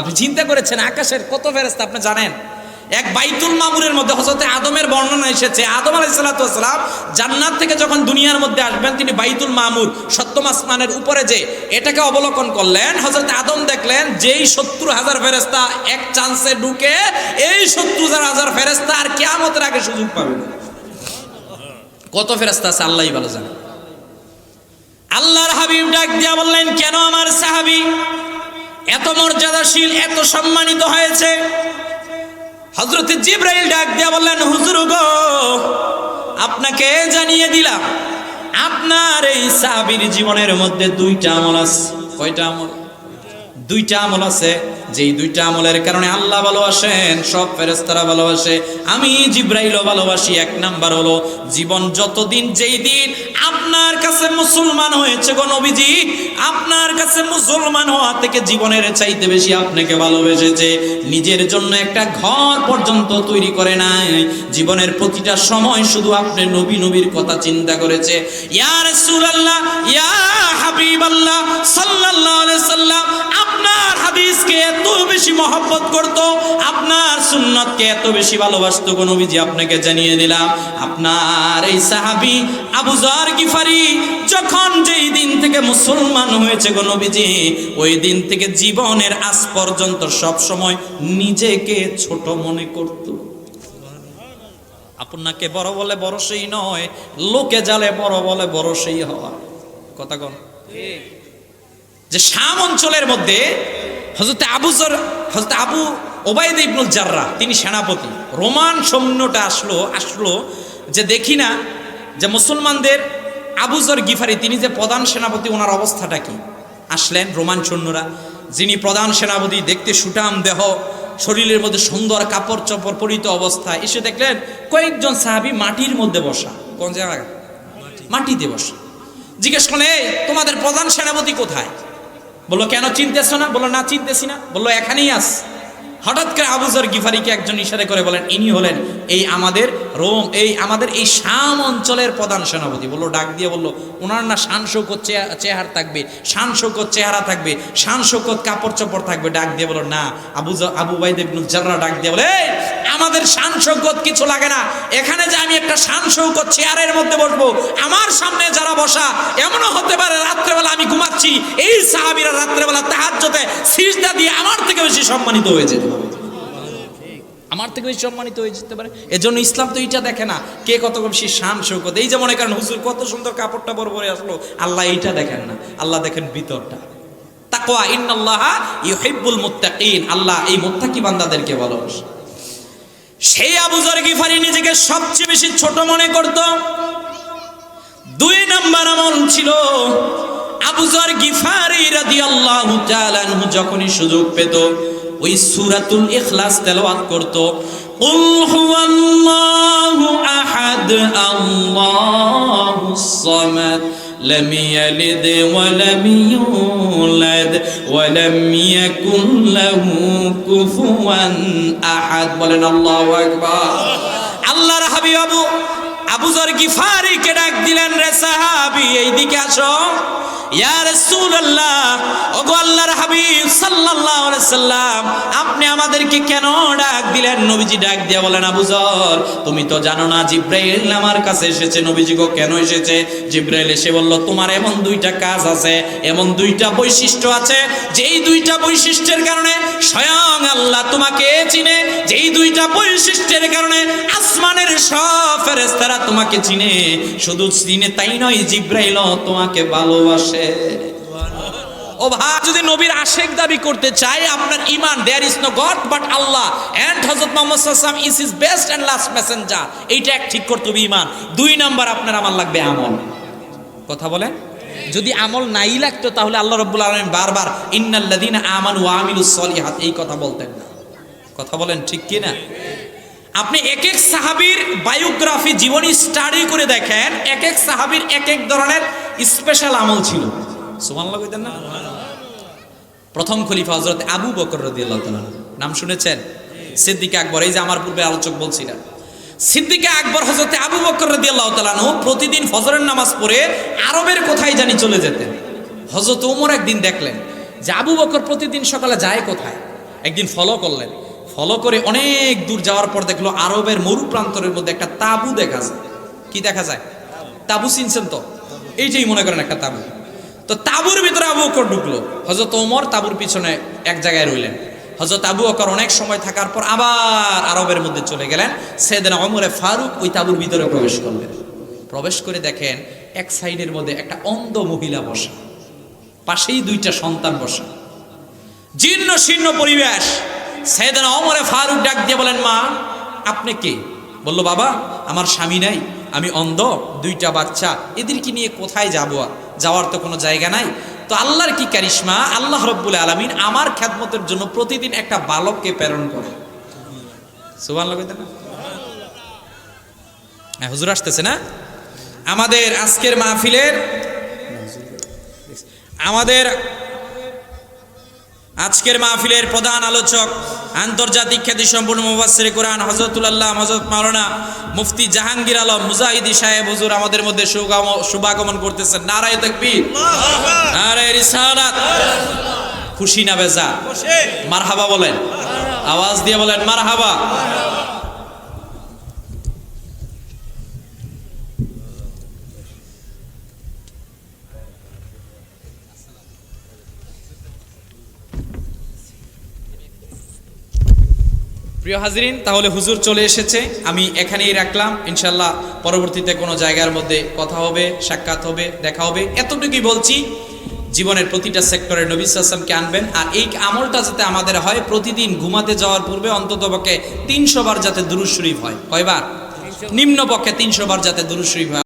আপনি চিন্তা করেছেন, আকাশের কত ফেরেস্তা আপনি জানেন? এক বাইতুল মামুরের মধ্যে হজরতে আদমের বর্ণনা এসেছে, আদম আলাইসালাম জান্নাত থেকে যখন দুনিয়ার মধ্যে আসবেন, তিনি বাইতুল মামুর, সপ্তম আসমানের উপরে যে এটাকে অবলোকন করলেন হজরত আদম দেখলেন, যেই সত্তর হাজার ফেরেস্তা এক চান্সে ঢুকে, এই সত্তর হাজার ফেরেস্তা আর কেয়ামতের আগে সুযোগ পাবে কত ফেরেস্তা আছে আল্লাহই ভালো জানে। আল্লাহর হাবিব ডাক দিয়া বললেন, কেন আমার সাহাবি? এত মর্যাদাশীল, এত সম্মানিত হয়েছে। হজরত জিব্রাইল ডাক দিয়া বললেন, হুজুর গো, আপনাকে জানিয়ে দিলাম, আপনার এই সাবির জীবনের মধ্যে দুইটা আমল আছে। কয়টা আমল? দুইটা আমল আছে, যেই দুইটা আমলের কারণে আল্লাহ ভালোবাসেন, সব ফেরেস্তারা ভালোবাসে। আমি জিব্রাইলও ভালোবাসি, এক নাম্বার হলো জীবন যতদিন যেই দিন আপনার কাছে মুসলমান হয়েছে গো নবীজি, আপনার কাছে মুসলমান হওয়া থেকে জীবনের চাইতে বেশি আপনাকে ভালোবেসেছে। নিজের জন্য একটা ঘর পর্যন্ত তৈরি করে নাই। জীবনের প্রতিটা সময় শুধু আপনি নবী নবীর কথা চিন্তা করেছে। ইয়া রাসূলুল্লাহ, ইয়া হাবিবাল্লাহ, সাল্লাল্লাহু আলাইহি সাল্লাম আপনার হাদিসকে এত বেশি মহব্বত করত, আপনার সুন্নতকে এত বেশি ভালোবাসতো গো নবীজি, আপনাকে জানিয়ে দিলাম, আপনার এই সাহাবী আবু জার গিফারি যখন যেই দিন থেকে মুসলমান হয়েছে গো নবীজি, ওই দিন থেকে জীবনের আজ পর্যন্ত সব সময় নিজেকে ছোট মনে করত। আপনাকে বড় বলে বড় সেই নয়, লোকে জালে বড় বলে বড় সেই হওয়া কথা কন। যে শাম অঞ্চলের মধ্যে হজরত আবুজর হজরত আবু ওবায়দ ইবনুল জাররা তিনি সেনাপতি। রোমান সৈন্যটা আসলো আসলো যে দেখি না যে মুসলমানদের আবুজর গিফারি তিনি যে প্রধান সেনাপতি ওনার অবস্থাটা কি? আসলেন রোমান সৈন্যরা যিনি প্রধান সেনাপতি দেখতে সুটাম দেহ শরীরের মধ্যে সুন্দর কাপড় চপড় পরিত অবস্থা। এসে দেখলেন কয়েকজন সাহাবি মাটির মধ্যে বসা। কোন জায়গায়? মাটিতে বসা। জিজ্ঞেস করলে "এই, তোমাদের প্রধান সেনাপতি কোথায়? বলল, কেন চিনতেছো না? বলল, না, চিনতেছি না। বলল, এখানেই আস। হঠাৎ করে আবুজর গিফারিকে একজন ইশারে করে বলেন, ইনি হলেন এই আমাদের রোম, এই আমাদের এই শাম অঞ্চলের প্রধান সেনাপতি বলল, ডাক দিয়ে বলল ওনার না শান শৌকত চেয়া- চেহারা থাকবে, শান শৌকত চেহারা থাকবে, শান শৌকত কাপড় চোপড় থাকবে। ডাক দিয়ে বলো না, আবু আবু বাইদ ডাক দিয়ে বলে আমাদের শান শৌকত কিছু লাগে না, এখানে যে আমি একটা শান শৌকত চেয়ারের মধ্যে বসবো, আমার সামনে যারা বসা, এমনও হতে পারে রাত্রেবেলা আমি ঘুমাচ্ছি, এই সাহাবিরা রাত্রেবেলা তাহাজ্জতে সিজদা দিয়ে আমার থেকে বেশি সম্মানিত হয়ে যেতে আমার থেকে বেশি সম্মানিত হয়ে যেতে পারে? এজন্য ইসলাম তো এইটা দেখে না। কে কত বেশি শান, শৌকত? এই যে মনে করেন, হুজুর কত সুন্দর কাপড়টা বড় বড় আসলো। আল্লাহ এইটা দেখেন না। আল্লাহ দেখেন ভিতরটা। তাকওয়া, ইন্নাল্লাহ ইউহিব্বুল মুত্তাকিন। আল্লাহ এই মুত্তাকি বান্দাদেরকে ভালোবাসে। সেই আবুজর গিফারি নিজেকে সবচেয়ে বেশি ছোট মনে করত। দুই নাম্বার আমল ছিল আবুজর গিফারি রাদিয়াল্লাহু তাআলা যখনই সুযোগ পেত। ওই সূরাতুল ইখলাস তেলাওয়াত করত কুল হুয়াল্লাহু আহাদ আল্লাহুস সামাদ لم يلد ولم يولد ولم يكن له كفوا احد বলেন আল্লাহু আকবার আল্লাহর হাবিব আবু আবু জর গিফারিকে ডাক দিলেন রে সাহাবী এইদিকে আসো আপনি আমাদেরকে কেন ডাক দিলেন? নবীজি ডাক দিয়ে বলেন, আবু জর, তুমি তো জানো না, জিব্রাইল আমার কাছে এসেছে। নবীজি গো, কেন এসেছে? জিব্রাইল এসে বলল, তোমার এমন দুইটা কাজ আছে, এমন দুইটা বৈশিষ্ট্য আছে, যেই দুইটা বৈশিষ্ট্যের কারণে স্বয়ং আল্লাহ তোমাকে চিনে, যেই দুইটা বৈশিষ্ট্যের কারণে আসমানের সব ফেরেশতারা তোমাকে চিনে। শুধু চিনে তাই নয় জিব্রাইল তোমাকে ভালোবাসে। ও ভাই, যদি নবীর আশেক দাবি করতে চাই আপনার ইমান there is no god but Allah and Hazrat Muhammad আলাইহি is his best and last messenger এইটা এক ঠিক করতে হবে ইমান। দুই নাম্বার, আপনার আমার লাগবে আমল। কথা বলেন? যদি আমল নাই লাগতো, তাহলে আল্লাহ রব্বুল আলমিন বারবার, ইন্নাল্লাযীনা আমানু ওয়া আমিলুস সলিহাত, এই কথা বলতেন না। কথা বলেন ঠিক কি না আপনি এক এক সাহাবীর বায়োগ্রাফি জীবনী স্টাডি করে দেখেন এক এক সাহাবীর এক এক ধরনের স্পেশাল আমল ছিল। না? প্রথম খলিফা হযরত আবু বকর নাম শুনেছেন? সিদ্দিক আকবর, এই যে আমার পূর্বে আলোচক বলছিলেন সিদ্দিকে আকবর হজরতে আবু বকর রাদিয়াল্লাহু তাআলা আনহু প্রতিদিন ফজরের নামাজ পড়ে আরবের কোথায় জানি চলে যেতেন। হজরত ওমর একদিন দেখলেন যে আবু বকর প্রতিদিন সকালে যায় কোথায়? একদিন ফলো করলেন। ফলো করে অনেক দূর যাওয়ার পর দেখল আরবের মরু প্রান্তরের মধ্যে একটা তাবু দেখা যায়। কি দেখা যায়? তাবু চিনছেন তো? এই এইটাই মনে করেন একটা তাবু। তো তাবুর ভিতরে আবু বকর ঢুকলো। হজরত ওমর তাবুর পিছনে এক জায়গায় রইলেন। হজরত আবু অকর অনেক সময় থাকার পর আবার আরবের মধ্যে চলে গেলেন। সেদিন অমরে ফারুক ওই তাবুর ভিতরে প্রবেশ করলেন। প্রবেশ করে দেখেন এক সাইডের মধ্যে একটা অন্ধ মহিলা বসা। পাশেই দুইটা সন্তান বসা। জীর্ণ শীর্ণ পরিবেশ। সেদিন অমরে ফারুক ডাক দিয়ে বলেন মা আপনি কে? বলল বাবা আমার স্বামী নাই আমি অন্ধ দুইটা বাচ্চা এদেরকে নিয়ে কোথায় যাব? যাওয়ার তো কোনো জায়গা নাই। তো আল্লাহর কি কারিশমা? আল্লাহ রব্বুল আলমিন আমার খ্যাতমতের জন্য প্রতিদিন একটা বালককে প্রেরণ করে। সুবান না হ্যাঁ, হুজুর আসতেছে না? আমাদের আজকের মাহফিলের আমাদের আজকের মাহফিলের প্রধান আলোচক আন্তর্জাতিক খ্যাতি সম্পূর্ণ মুবাসির কোরআন হজরতুল্লাহ হজরত মাওলানা মুফতি জাহাঙ্গীর আলম মুজাহিদি সাহেব হুজুর আমাদের মধ্যে শুভাগমন করতেছেন। নারায় তাকবীর। নারায় রিসালাত। খুশি না বেজা? মারহাবা বলেন। আওয়াজ দিয়ে বলেন মারহাবা। প্রিয় হাজরিন তাহলে হুজুর চলে এসেছে। আমি এখানেই রাখলাম। ইনশাল্লাহ পরবর্তীতে কোনো জায়গার মধ্যে কথা হবে সাক্ষাৎ হবে দেখা হবে। এতটুকুই বলছি জীবনের প্রতিটা সেক্টরে নবী আসলামকে আনবেন। আর এই আমলটা যাতে আমাদের হয় প্রতিদিন ঘুমাতে যাওয়ার পূর্বে অন্তত পক্ষে তিনশো বার যাতে দুরুশরীফ হয়। কয়বার? নিম্ন পক্ষে তিনশো বার যাতে দুরুশরীফ হয়।